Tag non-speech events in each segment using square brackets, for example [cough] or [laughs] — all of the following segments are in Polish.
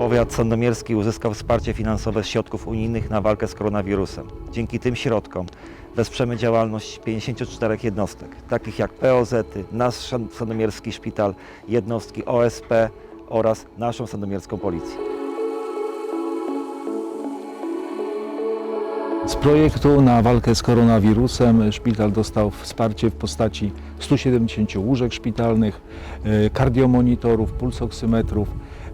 Powiat sandomierski uzyskał wsparcie finansowe z środków unijnych na walkę z koronawirusem. Dzięki tym środkom wesprzemy działalność 54 jednostek, takich jak POZ, nasz sandomierski szpital, jednostki OSP oraz naszą sandomierską policję. Z projektu na walkę z koronawirusem szpital dostał wsparcie w postaci 170 łóżek szpitalnych, e, kardiomonitorów, pulsoksymetrów,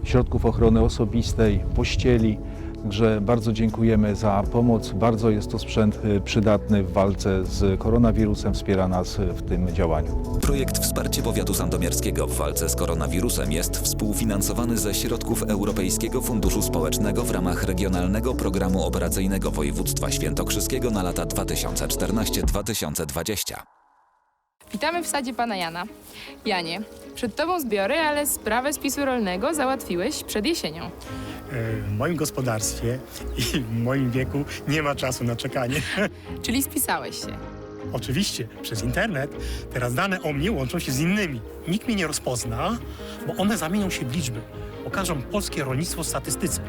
środków ochrony osobistej, pościeli. Także bardzo dziękujemy za pomoc. Bardzo jest to sprzęt e, przydatny w walce z koronawirusem. Wspiera nas w tym działaniu. Projekt Wsparcie Powiatu Sandomierskiego w walce z koronawirusem jest współfinansowany ze środków Europejskiego Funduszu Społecznego w ramach Regionalnego Programu Operacyjnego Województwa Świętokrzyskiego na lata 2014-2020. Witamy w sadzie pana Jana. Janie, przed tobą zbiory, ale sprawę spisu rolnego załatwiłeś przed jesienią. E, W moim gospodarstwie i w moim wieku nie ma czasu na czekanie. [laughs] Czyli spisałeś się. Oczywiście, przez internet teraz dane o mnie łączą się z innymi. Nikt mnie nie rozpozna, bo one zamienią się w liczby. Pokażą polskie rolnictwo w statystyce.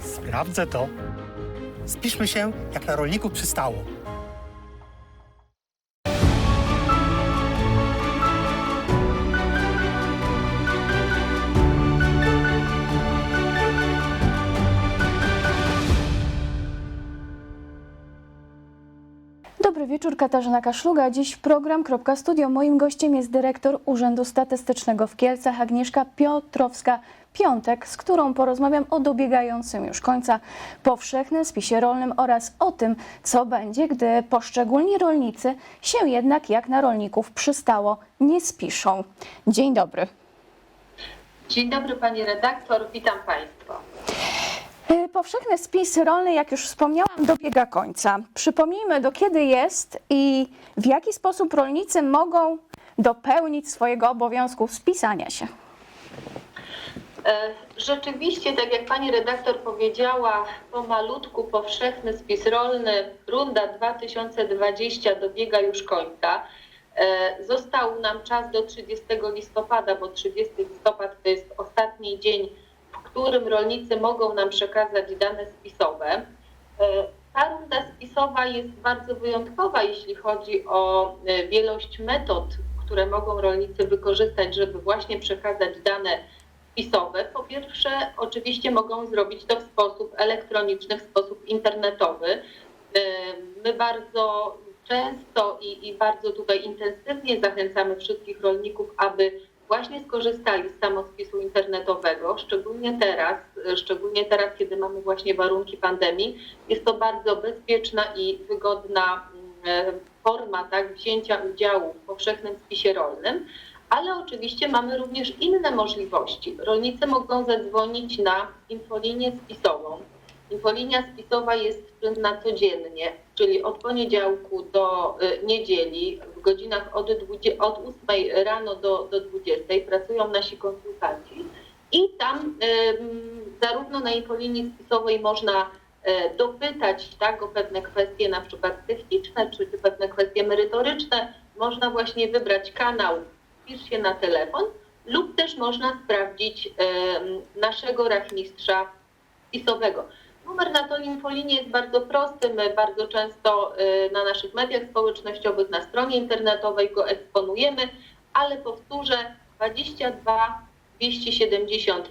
Sprawdzę to. Spiszmy się, jak na rolników przystało. Wieczór, Katarzyna Kaszluga. Dziś program Studio. Moim gościem jest dyrektor Urzędu Statystycznego w Kielcach Agnieszka Piotrowska-Piątek, z którą porozmawiam o dobiegającym już końca powszechnym spisie rolnym oraz o tym, co będzie, gdy poszczególni rolnicy się jednak, jak na rolników przystało, nie spiszą. Dzień dobry. Dzień dobry Pani redaktor, witam Państwa. Powszechny spis rolny, jak już wspomniałam, dobiega końca. Przypomnijmy, do kiedy jest i w jaki sposób rolnicy mogą dopełnić swojego obowiązku spisania się. E, Rzeczywiście, tak jak Pani redaktor powiedziała, pomalutku powszechny spis rolny, runda 2020 dobiega już końca. E, Został nam czas do 30 listopada, bo 30 listopad to jest ostatni dzień, którym rolnicy mogą nam przekazać dane spisowe. E, Ta runda spisowa jest bardzo wyjątkowa, jeśli chodzi o e, wielość metod, które mogą rolnicy wykorzystać, żeby właśnie przekazać dane spisowe. Po pierwsze, oczywiście mogą zrobić to w sposób elektroniczny, w sposób internetowy. E, My bardzo często i, i bardzo tutaj intensywnie zachęcamy wszystkich rolników, aby właśnie skorzystali z samospisu internetowego, szczególnie teraz, e, szczególnie teraz, kiedy mamy właśnie warunki pandemii. Jest to bardzo bezpieczna i wygodna mm, e, forma tak, wzięcia udziału w powszechnym spisie rolnym ale oczywiście mamy również inne możliwości. Rolnicy mogą zadzwonić na infolinię spisową. Infolinia spisowa jest czynna codziennie, czyli od poniedziałku do y, niedzieli w godzinach od, 20, od 8 rano do, do 20 pracują nasi konsultanci i tam zarówno na infolinii spisowej można e, dopytać tak, o pewne kwestie na przykład techniczne czy, czy pewne kwestie merytoryczne. Można właśnie wybrać kanał wpisz się na telefon lub też można sprawdzić naszego rachmistrza spisowego. Numer na tą infolinię jest bardzo prosty. My bardzo często y, na naszych mediach społecznościowych, na stronie internetowej go eksponujemy, ale powtórzę 22 279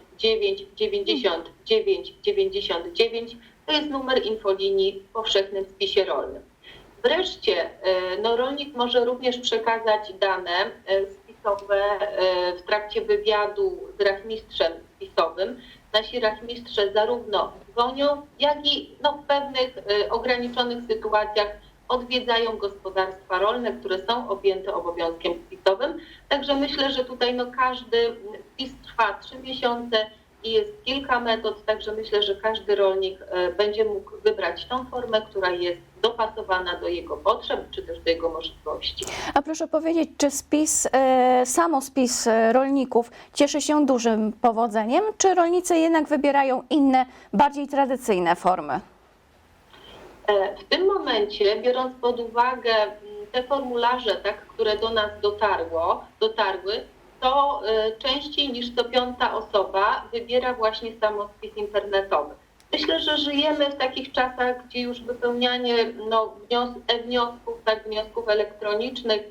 99 99 to jest numer infolinii w powszechnym spisie rolnym. Wreszcie y, no, rolnik może również przekazać dane y, spisowe w trakcie wywiadu z rachmistrzem spisowym. Nasi rachmistrze zarówno dzwonią, jak i no, w pewnych y, ograniczonych sytuacjach odwiedzają gospodarstwa rolne, które są objęte obowiązkiem spisowym. Także myślę, że tutaj no, każdy spis trwa trzy miesiące i jest kilka metod, także myślę, że każdy rolnik e, będzie mógł wybrać tą formę, która jest dopasowana do jego potrzeb, czy też do jego możliwości. A proszę powiedzieć, czy spis, e, samospis e, rolników cieszy się dużym powodzeniem, czy rolnicy jednak wybierają inne, bardziej tradycyjne formy? E, W tym momencie, biorąc pod uwagę mm, te formularze, tak, które do nas dotarło, dotarły, to częściej niż co piąta osoba wybiera właśnie samospis internetowy. Myślę, że żyjemy w takich czasach, gdzie już wypełnianie no, wnios- e-wniosków, tak, wniosków elektronicznych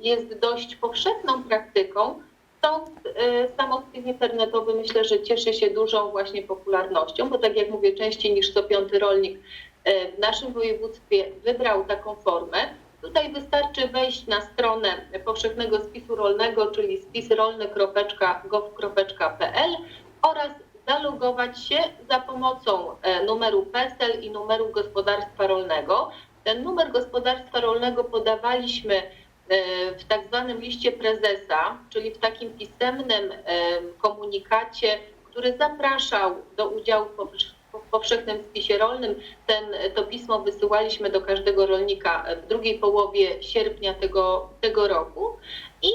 jest dość powszechną praktyką. Stąd e, samospis internetowy myślę, że cieszy się dużą właśnie popularnością, bo tak jak mówię, częściej niż co piąty rolnik e, w naszym województwie wybrał taką formę. Tutaj wystarczy wejść na stronę powszechnego spisu rolnego, czyli spisrolny.gov.pl oraz zalogować się za pomocą e, numeru PESEL i numeru gospodarstwa rolnego. Ten numer gospodarstwa rolnego podawaliśmy e, w tak zwanym liście prezesa, czyli w takim pisemnym e, komunikacie, który zapraszał do udziału w powsz- w powszechnym spisie rolnym. Ten, to pismo wysyłaliśmy do każdego rolnika w drugiej połowie sierpnia tego, tego roku i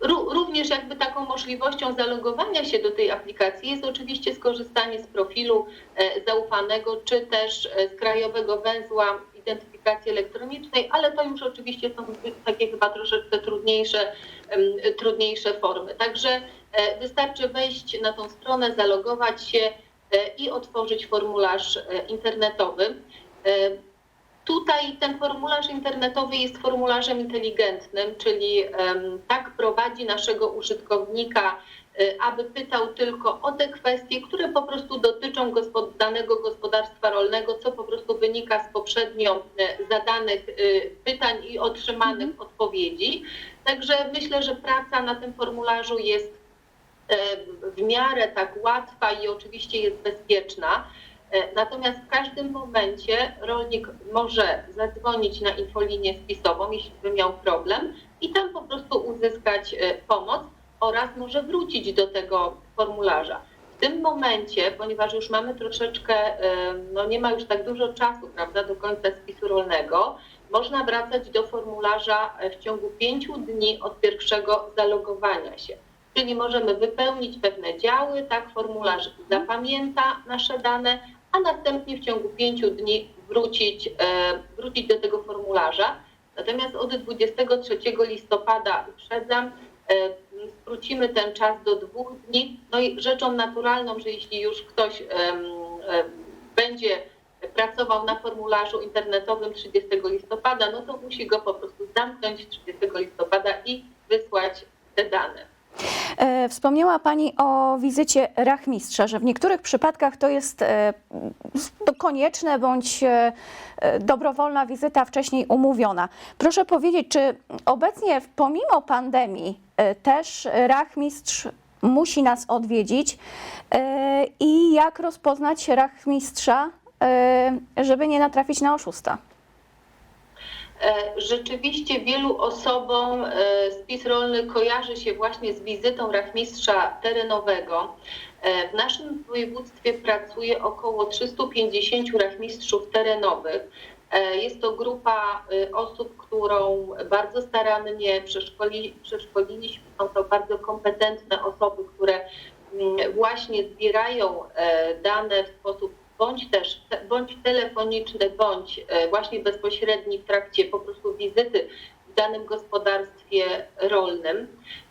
Również jakby taką możliwością zalogowania się do tej aplikacji jest oczywiście skorzystanie z profilu e, zaufanego, czy też e, z krajowego węzła identyfikacji elektronicznej, ale to już oczywiście są takie chyba troszeczkę trudniejsze, trudniejsze formy. Także e, wystarczy wejść na tą stronę, zalogować się i otworzyć formularz internetowy. Tutaj ten formularz internetowy jest formularzem inteligentnym, czyli tak prowadzi naszego użytkownika, y, aby pytał tylko o te kwestie, które po prostu dotyczą gospod- danego gospodarstwa rolnego, co po prostu wynika z poprzednio e, zadanych y, pytań i otrzymanych odpowiedzi. Także myślę, że praca na tym formularzu jest w miarę tak łatwa i oczywiście jest bezpieczna. E, Natomiast w każdym momencie rolnik może zadzwonić na infolinię spisową, jeśli by miał problem, i tam po prostu uzyskać e, pomoc oraz może wrócić do tego formularza. W tym momencie, ponieważ już mamy troszeczkę, e, no nie ma już tak dużo czasu, prawda, do końca spisu rolnego, można wracać do formularza w ciągu pięciu dni od pierwszego zalogowania się. Czyli możemy wypełnić pewne działy, tak, formularz zapamięta nasze dane, a następnie w ciągu pięciu dni wrócić, e, wrócić do tego formularza. Natomiast od 23 listopada, uprzedzam, e, skrócimy ten czas do dwóch dni. No i rzeczą naturalną, że jeśli już ktoś będzie pracował na formularzu internetowym 30 listopada, no to musi go po prostu zamknąć 30 listopada i wysłać te dane. E, Wspomniała Pani o wizycie rachmistrza, że w niektórych przypadkach to jest e, konieczne bądź e, dobrowolna wizyta wcześniej umówiona. Proszę powiedzieć, czy obecnie pomimo pandemii też rachmistrz musi nas odwiedzić i jak rozpoznać rachmistrza, żeby nie natrafić na oszusta? E, Rzeczywiście wielu osobom e, spis rolny kojarzy się właśnie z wizytą rachmistrza terenowego. E, W naszym województwie pracuje około 350 rachmistrzów terenowych. Jest to grupa osób, którą bardzo starannie przeszkoli, przeszkoliliśmy. Są to bardzo kompetentne osoby, które mm, właśnie zbierają dane w sposób bądź też te- bądź telefoniczny, bądź e, właśnie bezpośredni w trakcie po prostu wizyty w danym gospodarstwie rolnym.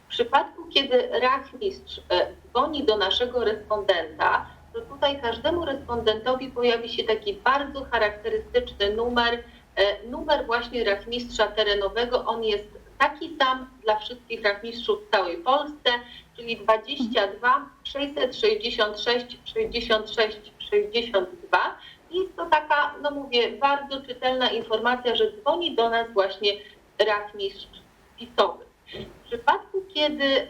W przypadku, kiedy rachmistrz e, dzwoni do naszego respondenta, to tutaj każdemu respondentowi pojawi się taki bardzo charakterystyczny numer, e, numer właśnie rachmistrza terenowego. On jest taki sam dla wszystkich rachmistrzów w całej Polsce, czyli 22 666 66 62. Jest to taka, no mówię, bardzo czytelna informacja, że dzwoni do nas właśnie rachmistrz spisowy. W przypadku, kiedy e,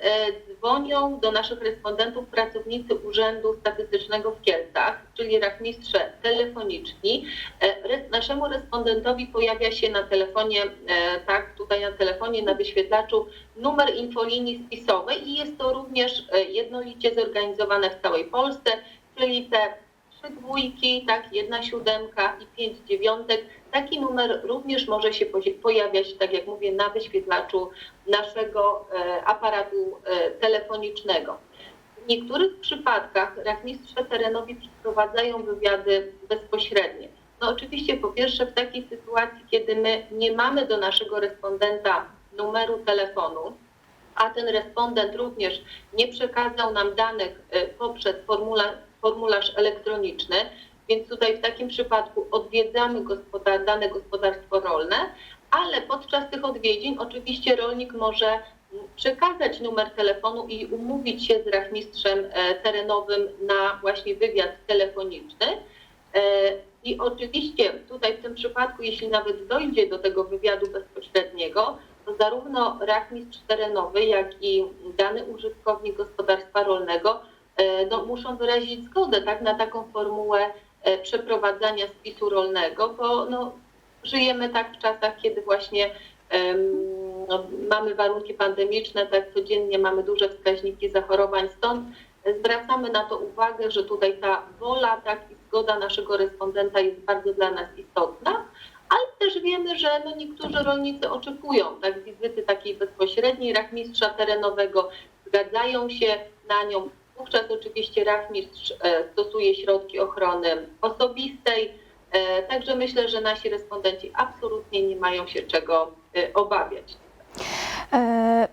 dzwonią do naszych respondentów pracownicy Urzędu Statystycznego w Kielcach, czyli rachmistrze telefoniczni, e, naszemu respondentowi pojawia się na telefonie, e, tak, tutaj na telefonie, na wyświetlaczu numer infolinii spisowej i jest to również jednolicie zorganizowane w całej Polsce, czyli te trzy dwójki, tak, jedna siódemka i pięć dziewiątek. Taki numer również może się pojawiać, tak jak mówię, na wyświetlaczu naszego e, aparatu e, telefonicznego. W niektórych przypadkach rachmistrze terenowi przeprowadzają wywiady bezpośrednie. No oczywiście po pierwsze w takiej sytuacji, kiedy my nie mamy do naszego respondenta numeru telefonu, a ten respondent również nie przekazał nam danych e, poprzez formula- formularz elektroniczny, więc tutaj w takim przypadku odwiedzamy gospodar- dane gospodarstwo rolne, ale podczas tych odwiedzin oczywiście rolnik może przekazać numer telefonu i umówić się z rachmistrzem e, terenowym na właśnie wywiad telefoniczny. E, I oczywiście tutaj w tym przypadku, jeśli nawet dojdzie do tego wywiadu bezpośredniego, to zarówno rachmistrz terenowy, jak i dany użytkownik gospodarstwa rolnego no, muszą wyrazić zgodę tak, na taką formułę e, przeprowadzania spisu rolnego, bo no, żyjemy tak w czasach, kiedy właśnie no, mamy warunki pandemiczne, tak codziennie mamy duże wskaźniki zachorowań, stąd zwracamy na to uwagę, że tutaj ta wola tak, i zgoda naszego respondenta jest bardzo dla nas istotna, ale też wiemy, że no, niektórzy rolnicy oczekują tak, wizyty takiej bezpośredniej rachmistrza terenowego, zgadzają się na nią. Wówczas oczywiście rachmistrz e, stosuje środki ochrony osobistej, e, także myślę, że nasi respondenci absolutnie nie mają się czego e, obawiać.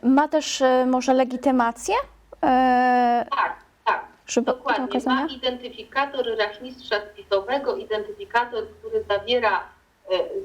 Ma też może legitymację? Tak, tak. Żeby do Dokładnie. Ma identyfikator rachmistrza spisowego, identyfikator, który zawiera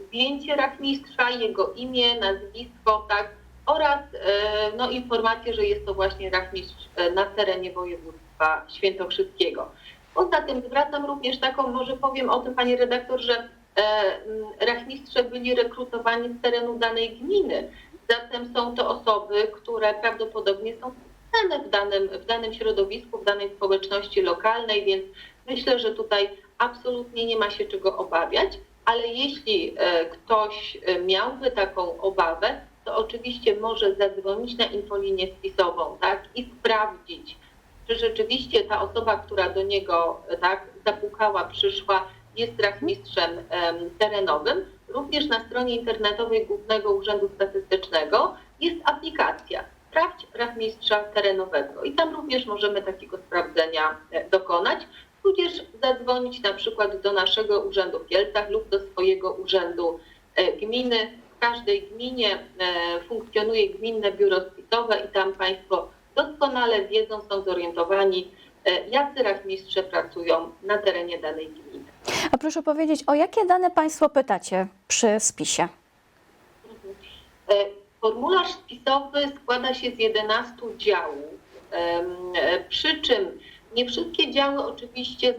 zdjęcie rachmistrza, jego imię, nazwisko, tak, oraz e, no, informację, że jest to właśnie rachmistrz e, na terenie województwa świętokrzyskiego. Poza tym zwracam również taką, może powiem o tym, panie redaktor, że e, rachmistrze byli rekrutowani z terenu danej gminy. Zatem są to osoby, które prawdopodobnie są znane w danym, w danym środowisku, w danej społeczności lokalnej, więc myślę, że tutaj absolutnie nie ma się czego obawiać, ale jeśli ktoś miałby taką obawę, to oczywiście może zadzwonić na infolinię spisową tak, i sprawdzić, czy rzeczywiście ta osoba, która do niego tak, zapukała, przyszła, jest rachmistrzem em, terenowym. Również na stronie internetowej Głównego Urzędu Statystycznego jest aplikacja Sprawdź rachmistrza terenowego i tam również możemy takiego sprawdzenia e, dokonać, tudzież zadzwonić na przykład do naszego urzędu w Kielcach lub do swojego urzędu e, gminy. W każdej gminie e, funkcjonuje gminne biuro spisowe i tam Państwo doskonale wiedzą, są zorientowani, e, jacy rachmistrze pracują na terenie danej gminy. A proszę powiedzieć, o jakie dane Państwo pytacie przy spisie? E, Formularz spisowy składa się z 11 działów, przy czym nie wszystkie działy oczywiście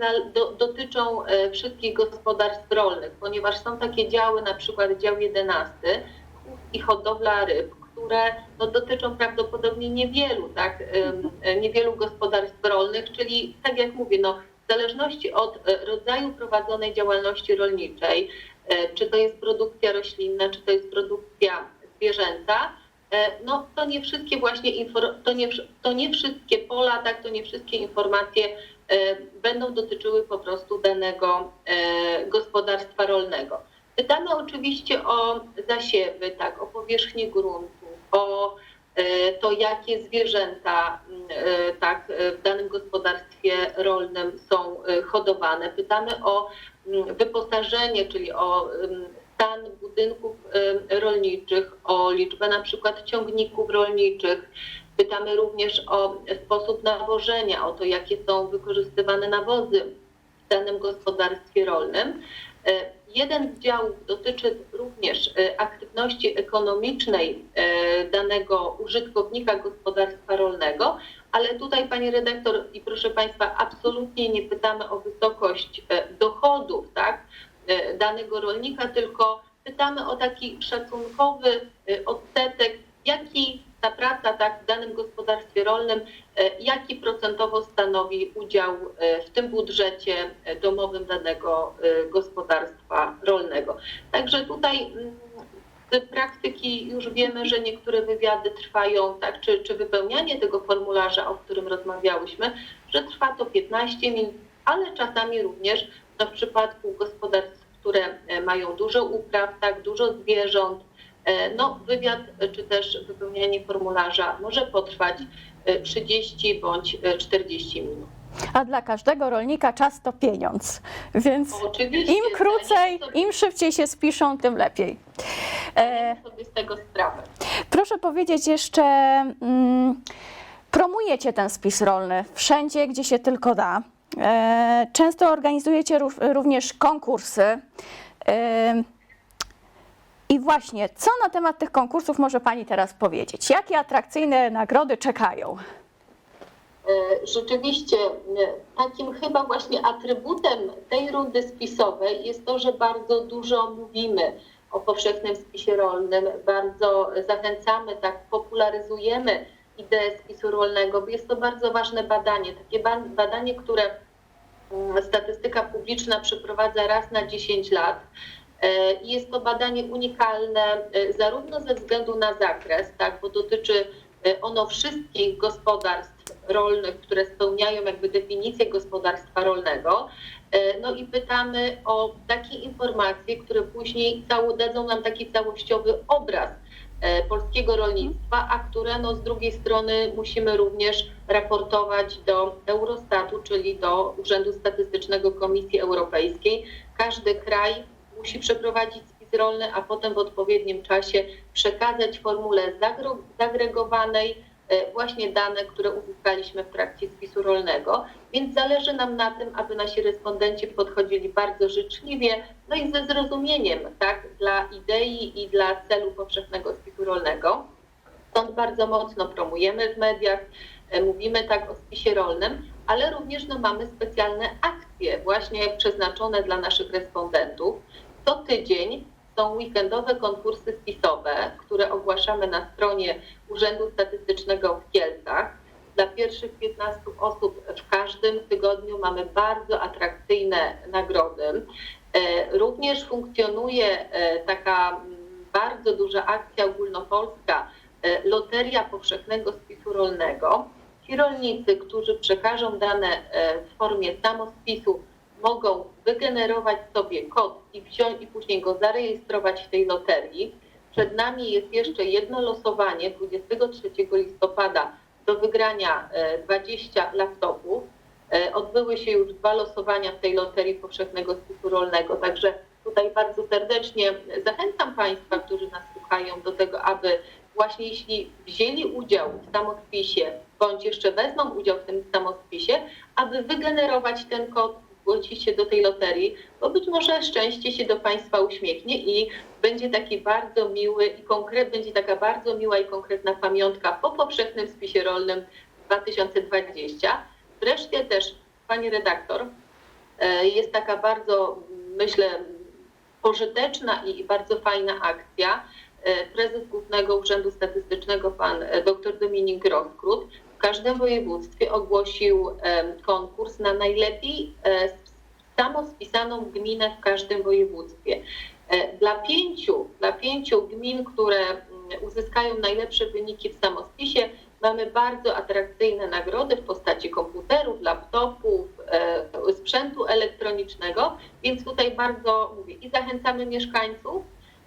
dotyczą e, wszystkich gospodarstw rolnych, ponieważ są takie działy, na przykład dział 11 chów i hodowla ryb, które no, dotyczą prawdopodobnie niewielu, tak, em, e, niewielu gospodarstw rolnych, czyli tak jak mówię, no, w zależności od e, rodzaju prowadzonej działalności rolniczej, czy to jest produkcja roślinna, czy to jest produkcja zwierzęta, e, no to nie wszystkie właśnie to nie, to nie wszystkie pola, tak, to nie wszystkie informacje e, będą dotyczyły po prostu danego e, gospodarstwa rolnego. Pytamy oczywiście o zasiewy, tak, o powierzchnię gruntu, o e, to, jakie zwierzęta m, e, tak, e, w danym gospodarstwie rolnym są e, hodowane. Pytamy o m, wyposażenie, czyli o em, stan budynków rolniczych, o liczbę na przykład ciągników rolniczych. Pytamy również o sposób nawożenia, o to, jakie są wykorzystywane nawozy w danym gospodarstwie rolnym. E, Jeden z działów dotyczy również e, aktywności ekonomicznej e, danego użytkownika gospodarstwa rolnego, ale tutaj, Pani redaktor i proszę Państwa, absolutnie nie pytamy o wysokość dochodów tak, danego rolnika, tylko pytamy o taki szacunkowy e, odsetek, jaki ta praca tak, w danym gospodarstwie rolnym, e, jaki procentowo stanowi udział e, w tym budżecie e, domowym danego e, gospodarstwa rolnego. Także tutaj mm, z praktyki już wiemy, że niektóre wywiady trwają, tak, czy, czy wypełnianie tego formularza, o którym rozmawiałyśmy, że trwa to 15 minut, ale czasami również no, w przypadku gospodarstw, które e, mają dużo upraw, tak, dużo zwierząt, e, no, wywiad e, czy też wypełnianie formularza może potrwać e, 30 bądź e, 40 minut. A dla każdego rolnika czas to pieniądz, więc Oczywiście. im krócej, sobie- im szybciej się spiszą, tym lepiej. E, sobie z tego sprawę. Proszę powiedzieć jeszcze, mm, promujecie ten spis rolny wszędzie, gdzie się tylko da. E, Często organizujecie rów- również konkursy. E, I właśnie, co na temat tych konkursów może Pani teraz powiedzieć? Jakie atrakcyjne nagrody czekają? E, Rzeczywiście, takim chyba właśnie atrybutem tej rundy spisowej jest to, że bardzo dużo mówimy o powszechnym spisie rolnym, bardzo zachęcamy, tak popularyzujemy ideę spisu rolnego, bo jest to bardzo ważne badanie, takie ba- badanie, które mm, statystyka publiczna przeprowadza raz na 10 lat. E, Jest to badanie unikalne e, zarówno ze względu na zakres, tak, bo dotyczy e, ono wszystkich gospodarstw rolnych, które spełniają jakby definicję gospodarstwa rolnego. No i pytamy o takie informacje, które później dadzą nam taki całościowy obraz polskiego rolnictwa, a które no, z drugiej strony musimy również raportować do Eurostatu, czyli do Urzędu Statystycznego Komisji Europejskiej. Każdy kraj musi przeprowadzić spis rolny, a potem w odpowiednim czasie przekazać formule zagregowanej e, właśnie dane, które uzyskaliśmy w trakcie spisu rolnego. Więc zależy nam na tym, aby nasi respondenci podchodzili bardzo życzliwie, no i ze zrozumieniem tak, dla idei i dla celu powszechnego spisu rolnego. Stąd bardzo mocno promujemy w mediach, e, mówimy tak o spisie rolnym, ale również no, mamy specjalne akcje właśnie przeznaczone dla naszych respondentów. Co tydzień są weekendowe konkursy spisowe, które ogłaszamy na stronie Urzędu Statystycznego w Kielcach. Dla pierwszych 15 osób w każdym tygodniu mamy bardzo atrakcyjne nagrody. E, Również funkcjonuje e, taka bardzo duża akcja ogólnopolska e, Loteria Powszechnego Spisu Rolnego. Ci rolnicy, którzy przekażą dane w formie samospisu, mogą wygenerować sobie kod i wziąć i później go zarejestrować w tej loterii. Przed nami jest jeszcze jedno losowanie 23 listopada do wygrania e, 20 laptopów. E, Odbyły się już dwa losowania w tej loterii powszechnego spisu rolnego, także tutaj bardzo serdecznie zachęcam Państwa, którzy nas słuchają, do tego, aby właśnie jeśli wzięli udział w samospisie, bądź jeszcze wezmą udział w tym samospisie, aby wygenerować ten kod, zgłosić się do tej loterii, bo być może szczęście się do Państwa uśmiechnie i będzie taki bardzo miły i konkret, będzie taka bardzo miła i konkretna pamiątka po powszechnym spisie rolnym 2020. Wreszcie też, Pani redaktor, e, jest taka bardzo, myślę, pożyteczna i bardzo fajna akcja. E, Prezes Głównego Urzędu Statystycznego, pan e, dr Dominik Roskrót, w każdym województwie ogłosił konkurs na najlepiej samo spisaną gminę w każdym województwie. E, Dla pięciu, dla pięciu gmin, które mm, uzyskają najlepsze wyniki w samospisie, mamy bardzo atrakcyjne nagrody w postaci komputerów, laptopów, e, sprzętu elektronicznego, więc tutaj bardzo mówię i zachęcamy mieszkańców,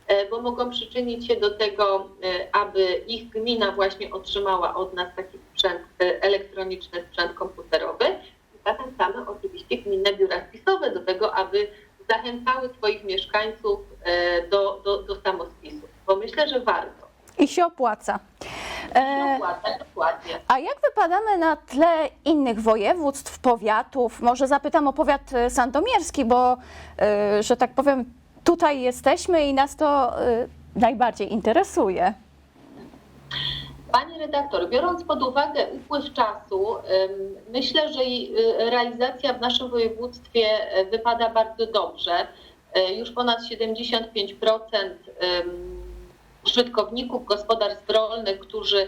e, bo mogą przyczynić się do tego, aby ich gmina właśnie otrzymała od nas taki sprzęt elektroniczny, sprzęt komputerowy. Zachęcamy oczywiście gminne biura spisowe aby zachęcały swoich mieszkańców e, do, do, do samospisu, bo myślę, że warto. I się opłaca. E, Dokładnie, dokładnie. A jak wypadamy na tle innych województw, powiatów? Może zapytam o powiat e, sandomierski, bo, że tak powiem, tutaj jesteśmy i nas to najbardziej interesuje. Pani redaktor, biorąc pod uwagę upływ czasu, myślę, że y, realizacja w naszym województwie y, wypada bardzo dobrze. Y, Już ponad 75% ym, użytkowników gospodarstw rolnych, którzy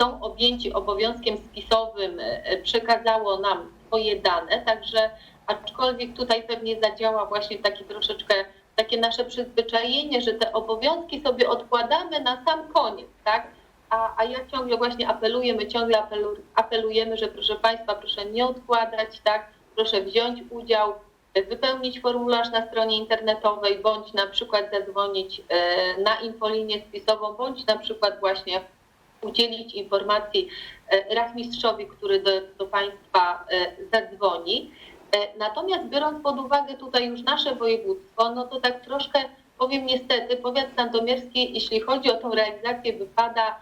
są objęci obowiązkiem spisowym, y, przekazało nam swoje dane, także aczkolwiek tutaj pewnie zadziała właśnie taki troszeczkę takie nasze przyzwyczajenie, że te obowiązki sobie odkładamy na sam koniec, tak? A, a ja ciągle właśnie apeluję, my ciągle apelu, apelujemy, że proszę Państwa, proszę nie odkładać, tak? Proszę wziąć udział, wypełnić formularz na stronie internetowej, bądź na przykład zadzwonić e, na infolinię spisową, bądź na przykład właśnie udzielić informacji e, rachmistrzowi, który do, do Państwa e, zadzwoni. Natomiast biorąc pod uwagę tutaj już nasze województwo, no to tak troszkę Powiem niestety, powiat sandomierski, jeśli chodzi o tą realizację, wypada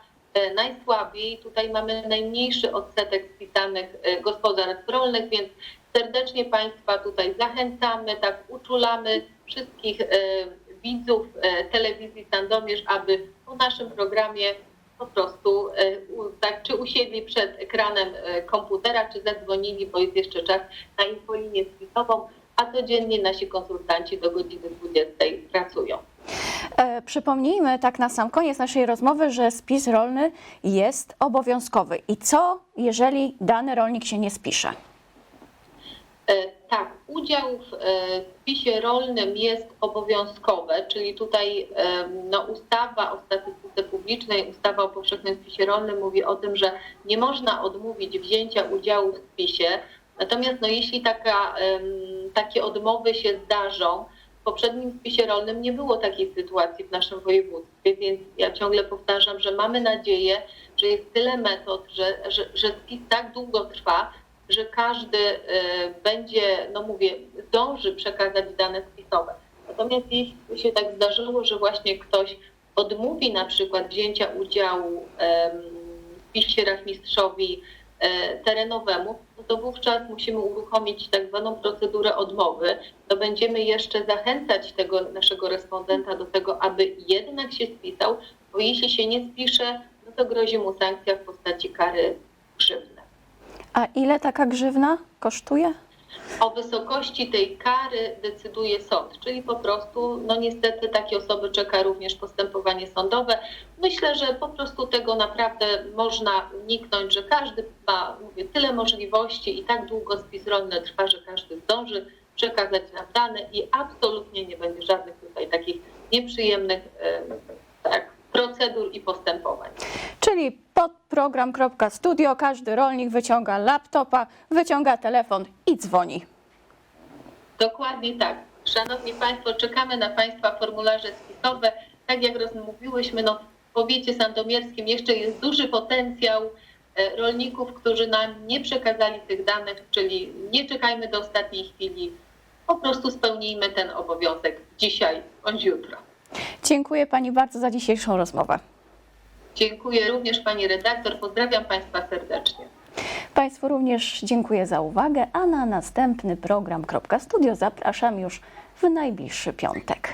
najsłabiej. Tutaj mamy najmniejszy odsetek spisanych e, gospodarstw rolnych, więc serdecznie Państwa tutaj zachęcamy, tak uczulamy wszystkich e, widzów e, telewizji Sandomierz, aby po naszym programie po prostu e, tak, czy usiedli przed ekranem e, komputera, czy zadzwonili, bo jest jeszcze czas na infolinię spisową, a codziennie nasi konsultanci do godziny 20 pracują. E, przypomnijmy tak na sam koniec naszej rozmowy, że spis rolny jest obowiązkowy. I co, jeżeli dany rolnik się nie spisze? E, Tak, udział w e, spisie rolnym jest obowiązkowy, czyli tutaj no, ustawa o statystyce publicznej, ustawa o powszechnym spisie rolnym mówi o tym, że nie można odmówić wzięcia udziału w spisie. Natomiast no, jeśli taka, takie odmowy się zdarzą, w poprzednim spisie rolnym nie było takiej sytuacji w naszym województwie, więc ja ciągle powtarzam, że mamy nadzieję, że jest tyle metod, że, że, że spis tak długo trwa, że każdy e, będzie, no mówię, zdąży przekazać dane spisowe. Natomiast jeśli się tak zdarzyło, że właśnie ktoś odmówi na przykład wzięcia udziału w spisie rachmistrzowi e, terenowemu, no to wówczas musimy uruchomić tak zwaną procedurę odmowy. To będziemy jeszcze zachęcać tego naszego respondenta do tego, aby jednak się spisał, bo jeśli się nie spisze, no to grozi mu sankcja w postaci kary grzywny. A ile taka grzywna kosztuje? O wysokości tej kary decyduje sąd, czyli po prostu, no niestety takie osoby czeka również postępowanie sądowe. Myślę, że po prostu tego naprawdę można uniknąć, że każdy ma, mówię, tyle możliwości i tak długo spis rolny trwa, że każdy zdąży przekazać nam dane i absolutnie nie będzie żadnych tutaj takich nieprzyjemnych em, tak, procedur i postępowań. Czyli pod program.studio każdy rolnik wyciąga laptopa, wyciąga telefon i dzwoni. Dokładnie tak. Szanowni Państwo, czekamy na Państwa formularze spisowe. Tak jak rozmówiłyśmy, no, w powiecie sandomierskim jeszcze jest duży potencjał e, rolników, którzy nam nie przekazali tych danych, czyli nie czekajmy do ostatniej chwili. Po prostu spełnijmy ten obowiązek dzisiaj bądź jutro. Dziękuję Pani bardzo za dzisiejszą rozmowę. Dziękuję również Pani redaktor. Pozdrawiam Państwa serdecznie. Państwu również dziękuję za uwagę, a na następny program.studio zapraszam już w najbliższy piątek.